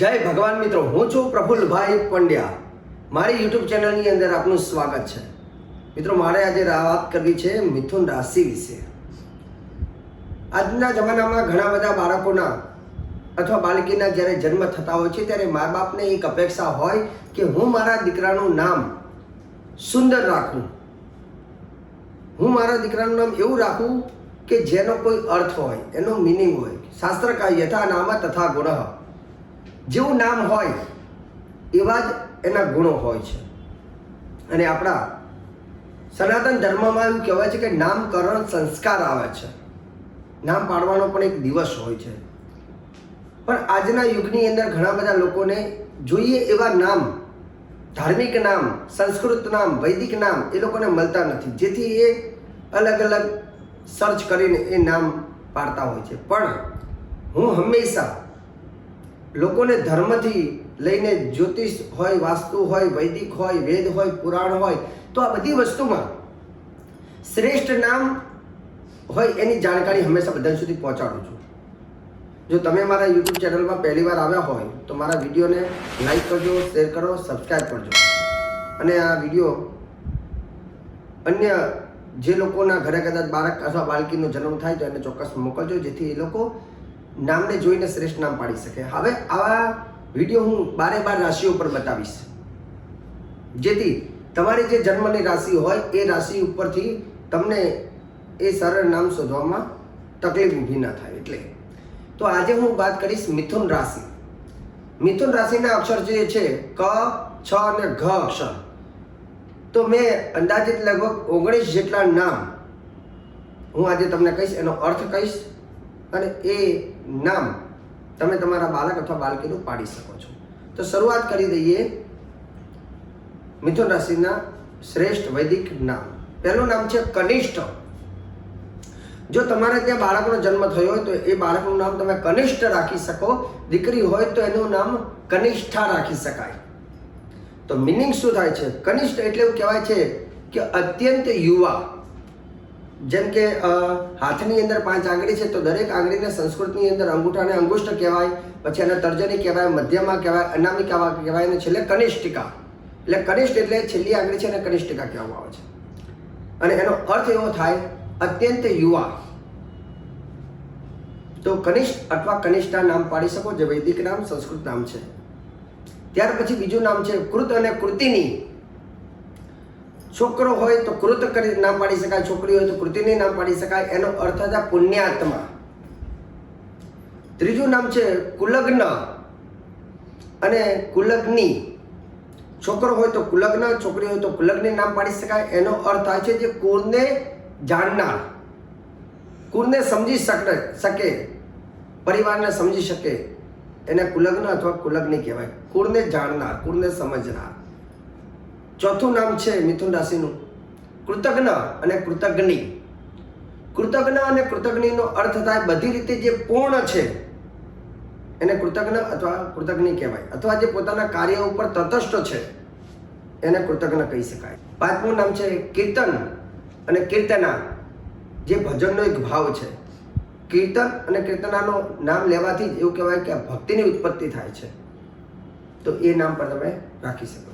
જય ભગવાન મિત્રો, હું છું પ્રફુલભાઈ પંડ્યા. મારી યુટ્યુબ ચેનલની અંદર આપનું સ્વાગત છે. મિત્રો, મારે આજે વાત કરવી છે મિથુન રાશિ વિશે. આજના જમાનામાં ઘણા બધા બાળકોના અથવા બાળકીના જ્યારે જન્મ થતા હોય છે, ત્યારે મા બાપને એક અપેક્ષા હોય કે હું મારા દીકરાનું નામ સુંદર રાખું. હું મારા દીકરાનું નામ એવું રાખું કે જેનો કોઈ અર્થ હોય, એનો મિનિંગ હોય. શાસ્ત્ર યથા નામ તથા ગુણ. જેવું નામ હોય, એવા જ એના ગુણો હોય છે. અને આપણા સનાતન ધર્મમાં એવું કહેવાય છે કે નામકરણ સંસ્કાર આવે છે. નામ પાડવાનો પણ એક દિવસ હોય છે. પણ આજના યુગની અંદર ઘણા બધા લોકોને જોઈએ એવા નામ, ધાર્મિક નામ, સંસ્કૃત નામ, વૈદિક નામ એ લોકોને મળતા નથી. જેથી એ અલગ અલગ સર્ચ કરીને એ નામ પાડતા હોય છે. પણ હું હંમેશા લોકોને ધર્મથી લઈને જ્યોતિષ હોય, વાસ્તુ હોય, વૈદિક હોય, વેદ હોય, પુરાણ હોય, તો આ બધી વસ્તુમાં શ્રેષ્ઠ નામ હોય એની જાણકારી હંમેશા બધા સુધી પહોંચાડું છું. જો તમે મારા યુટ્યુબ ચેનલમાં પહેલી વાર આવ્યા હોય, તો મારા વિડીયોને લાઈક કરજો શેર કરો સબસ્ક્રાઈબ કરજો. અને આ વીડિયો અન્ય જે લોકોના ઘરે કદાચ બાળક અથવા બાળકીનો જન્મ થાય તો એને ચોક્કસ મોકલજો, જેથી એ લોકો નામને જોઈને શ્રેષ્ઠ નામ પાડી શકે. હવે આવા વીડિયો હું બારે બાર રાશિઓ પર બતાવીશ. જેથી તમારી જે જન્મની રાશિ હોય, એ રાશિ ઉપરથી તમને એ સરળ નામ શોધવામાં તકલીફ ઊભી ના થાય. એટલે તો આજે હું વાત કરીશ મિથુન રાશિ. મિથુન રાશિના અક્ષર જે છે, ક, છ અને ઘ અક્ષર. તો મેં અંદાજિત લગભગ ઓગણીસ જેટલા નામ હું આજે તમને કહીશ, એનો અર્થ કહીશ. અને એ નામ તમે તમારા બાળક અથવા બાળકીનું પાડી શકો છો. તો શરૂઆત કરી દઈએ મિથુન રાશિના શ્રેષ્ઠ વૈદિક નામ. પહેલું નામ છે કનિષ્ઠ. જો તમારે ત્યાં બાળકનો જન્મ થયો હોય તો એ બાળકનું નામ તમે કનિષ્ઠ રાખી શકો. દીકરી હોય તો એનું નામ કનિષ્ઠા રાખી શકાય. તો મિનિંગ શું થાય છે? કનિષ્ઠ એટલે એવું કહેવાય છે કે અત્યંત યુવા. જેમ કે હાથની અંદર પાંચ આંગળી છે, તો દરેક આંગળીને સંસ્કૃતની અંદર અંગૂઠાને અંગુષ્ઠ કહેવાય, પછી એને તર્જની કહેવાય, મધ્યમાં કહેવાય અનામિકા કહેવાય, અને છેલ્લે કનિષ્ઠિકા. એટલે કનિષ્ઠ એટલે છેલ્લી આંગળી છે એને કનિષ્ઠિકા કહેવામાં આવે છે. અને એનો અર્થ એવો થાય, અત્યંત યુવા. તો કનિષ્ઠ અથવા કનિષ્ઠા નામ પાડી શકો, જે વૈદિક નામ, સંસ્કૃત નામ છે. ત્યાર પછી બીજું નામ છે કૃત અને કૃતિની. છોકરો હોય તો કૃત કરી નામ પાડી શકાય, છોકરી હોય તો કૃતિની નામ પાડી શકાય. એનો અર્થ હતા પુણ્યાત્મા. ત્રીજું નામ છે કુલગ્ન. અને કુલગ્ની. છોકરો હોય તો કુલગ્ન, છોકરી હોય તો કુલગ્ની નામ પાડી શકાય. એનો અર્થ થાય છે જે કુળને જાણનાર. કુળને સમજી શકે શકે. પરિવારને સમજી શકે. એને કુલગ્ન અથવા કુલગ્ની કહેવાય. કુળને જાણનાર, કુળને સમજનાર. ચોથું નામ છે મિથુન રાશિનું. કૃતજ્ઞ અને કૃતજ્ઞિ કૃતજ્ઞ અને કૃતજ્ઞિનો અર્થ થાય બધી રીતે જે પૂર્ણ છે, એને કૃતજ્ઞ અથવા કૃતજ્ઞિ કહેવાય. અથવા જે પોતાના કાર્ય ઉપર તટસ્થ છે, એને કૃતજ્ઞ કહી શકાય. પાંચમું નામ છે કીર્તન અને કીર્તના. જે ભજનનો એક ભાવ છે. કીર્તન અને કીર્તનાનો નામ લેવાથી જ એવું કહેવાય કે ભક્તિની ઉત્પત્તિ થાય છે. તો એ નામ પર તમે રાખી શકો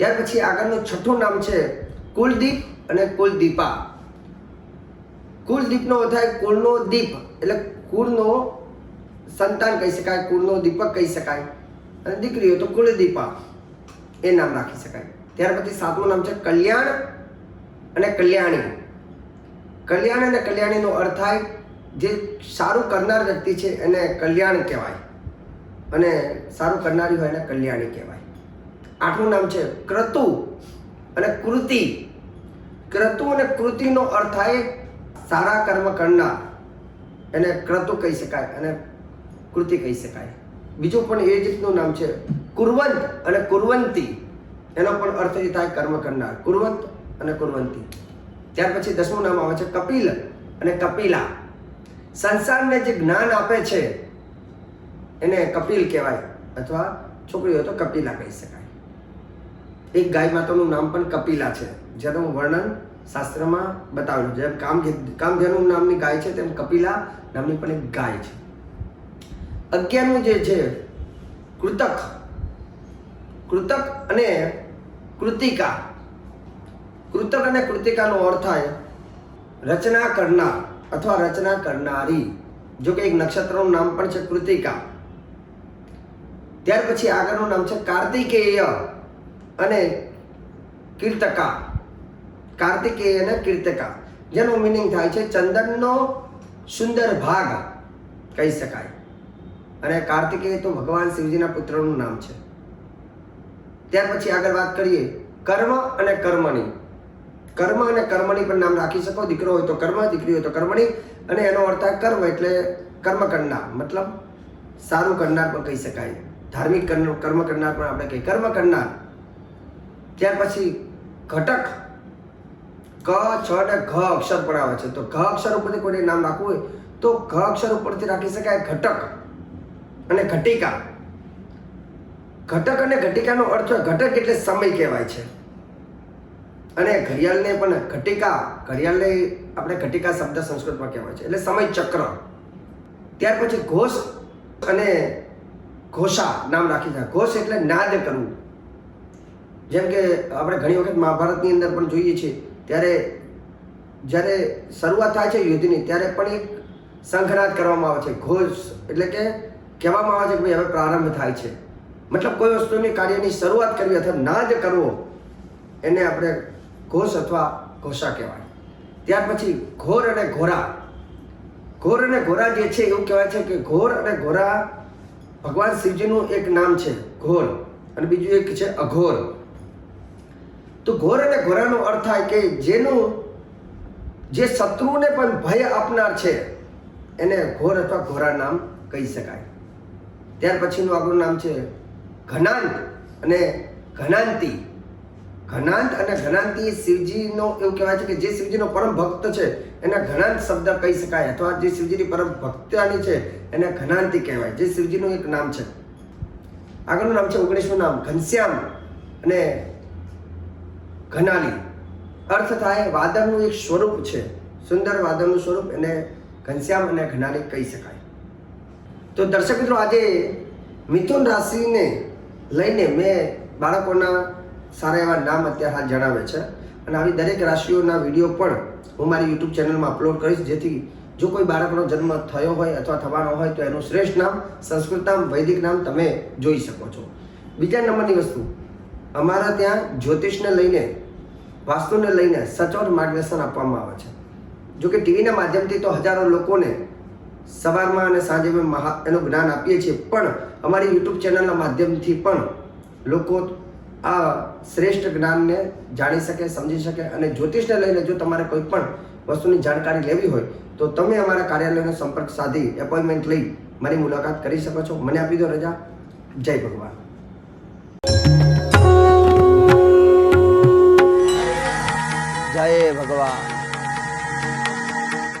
ત્યાર પછી આગળનું છઠ્ઠું નામ છે કુલદીપ અને કુલદીપા. કુલદીપનો થાય કુળનો દીપ, એટલે કુળનો સંતાન કહી શકાય, કુળનો દીપક કહી શકાય. અને દીકરીઓ તો કુલદીપા એ નામ રાખી શકાય. ત્યાર પછી સાતમું નામ છે કલ્યાણ અને કલ્યાણી. કલ્યાણ અને કલ્યાણીનો અર્થ થાય જે સારું કરનાર વ્યક્તિ છે એને કલ્યાણ કહેવાય. અને સારું કરનારી હોય એને કલ્યાણી કહેવાય. આઠમું નામ છે ક્રતુ અને કૃતિ. ક્રતુ અને કૃતિનો અર્થ થાય સારા કર્મ કરનાર. એને ક્રતુ કહી શકાય અને કૃતિ કહી શકાય. બીજું પણ એ જ રીતનું નામ છે કુરવંત અને કુરવંતી. એનો પણ અર્થ એ થાય કર્મ કરનાર. કુરવંત અને કુરવંતી. ત્યાર પછી દસમું નામ આવે છે કપિલ અને કપિલા. સંસારને જે જ્ઞાન આપે છે, એને કપિલ કહેવાય. અથવા છોકરીઓ તો કપિલા કહી શકાય. એક ગાય માતાનું નામ પણ કપિલા છે, જેનું વર્ણન શાસ્ત્રમાં બતાવેલું જેમ કામ કામધેનુ નામની ગાય છે, તેમ કપિલા નામની પણ એક ગાય છે. અગિયારમું જે છે, કૃતક. કૃતક અને કૃતિકા. કૃતક અને કૃતિકાનો અર્થ થાય રચના કરનાર અથવા રચના કરનારી. જો કે એક નક્ષત્રનું નામ પણ છે કૃતિકા. ત્યાર પછી આગળનું નામ છે કાર્તિકેય. અને કીર્તકા. કાર્તિકેય અને કીર્તકા. જેનો મિનિંગ થાય છે ચંદનનો સુંદર ભાગ, કહી શકાય. અને કાર્તિકેય તો ભગવાન શિવજીના પુત્રનું નામ છે. ત્યાર પછી આગળ વાત કરીએ, કર્મ અને કર્મણી કર્મ અને કર્મણી પણ નામ રાખી શકો, દીકરો હોય તો કર્મ, દીકરી હોય તો કર્મણી અને એનો અર્થ કર્મ એટલે કર્મ કરનાર મતલબ સારું કરનાર પણ કહી શકાય. ધાર્મિક કર્મ કરનાર પણ આપણે કહીએ. કર્મ કરનાર. ત્યાર પછી ઘટક ક, છ અને ઘ અક્ષર પણ આવે છે. તો ઘ અક્ષર ઉપરથી કોઈને નામ રાખવું હોય, તો ઘ અક્ષર ઉપરથી રાખી શકાય ઘટક અને ઘટિકા. ઘટક અને ઘટિકાનો અર્થ ઘટક એટલે સમય કહેવાય છે. અને ઘડિયાળને પણ ઘટિકા, ઘડિયાળને આપણે ઘટિકા શબ્દ સંસ્કૃતમાં કહેવાય છે. એટલે સમય ચક્ર ત્યાર પછી ઘોષ અને ઘોષા નામ રાખી શકાય. ઘોષ એટલે નાદ કરવું. જેમ કે આપણે ઘણી વખત મહાભારતની અંદર પણ જોઈએ છીએ, ત્યારે જ્યારે શરૂઆત થાય છે યુદ્ધની, ત્યારે પણ એક શંખનાદ કરવામાં આવે છે, ઘોષ, એટલે કે કહેવામાં આવે છે કે ભાઈ હવે પ્રારંભ થાય છે. મતલબ કોઈ વસ્તુની કાર્યની શરૂઆત કરવી અથવા ના જ કરવો, એને આપણે ઘોષ અથવા ઘોષા કહેવાય. ત્યાર પછી ઘોર અને ઘોરા. ઘોર અને ઘોરા જે છે એવું કહેવાય છે કે ઘોર અને ઘોરા ભગવાન શિવજીનું એક નામ છે, ઘોર. અને બીજું એક છે અઘોર. તો ઘોર અને ઘોરાનો અર્થ થાય કે જેનું જે શત્રુને પણ ભય આપનાર છે, એને ઘોર અથવા ઘોરા નામ કહી શકાય. ત્યાર પછીનું આપણું નામ છે ઘનાંત અને ઘનાંતી. ઘનાંત અને ઘનાંતિ એ શિવજીનો એવું કહેવાય છે કે જે શિવજીનો પરમ ભક્ત છે, એના ઘનાંત શબ્દ કહી શકાય અથવા જે શિવજીની પરમ ભક્તાની છે, એને ઘનાંતિ કહેવાય. જે શિવજીનું એક નામ છે. આગળનું નામ છે ઓગણીસનું નામ ઘનશ્યામ અને ઘનાલી. અર્થ થાય વાદળનું એક સ્વરૂપ છે. સુંદર વાદળનું સ્વરૂપ એને ઘનશ્યામ અને ઘનાલી કહી શકાય. તો દર્શક મિત્રો, આજે મિથુન રાશિને લઈને મેં બાળકોના સારા એવા નામ અત્યારે હાલ જણાવે છે. અને આવી દરેક રાશિઓના વીડિયો પણ હું મારી યુટ્યુબ ચેનલમાં અપલોડ કરીશ. જેથી જો કોઈ બાળકનો જન્મ થયો હોય અથવા થવાનો હોય તો એનું શ્રેષ્ઠ નામ, સંસ્કૃત નામ, વૈદિક નામ તમે જોઈ શકો છો. બીજા નંબરની વસ્તુ, અમારા ત્યાં જ્યોતિષને લઈને વાસ્તુને લઈને સચોટ માર્ગદર્શન આપવામાં આવે છે. જો કે ટીવીના માધ્યમથી તો હજારો લોકોને સવારમાં અને સાંજે અમે એનું જ્ઞાન આપીએ છીએ, પણ અમારી યુટ્યુબ ચેનલના માધ્યમથી પણ લોકો આ શ્રેષ્ઠ જ્ઞાનને જાણી શકે, સમજી શકે અને જ્યોતિષને લઈને જો તમારે કોઈ પણ વસ્તુની જાણકારી લેવી હોય, તો તમે અમારા કાર્યાલયનો સંપર્ક સાધી એપોઇન્ટમેન્ટ લઈ મારી મુલાકાત કરી શકો છો. મને આપી દો રજા. જય ભગવાન. જય ભગવાન.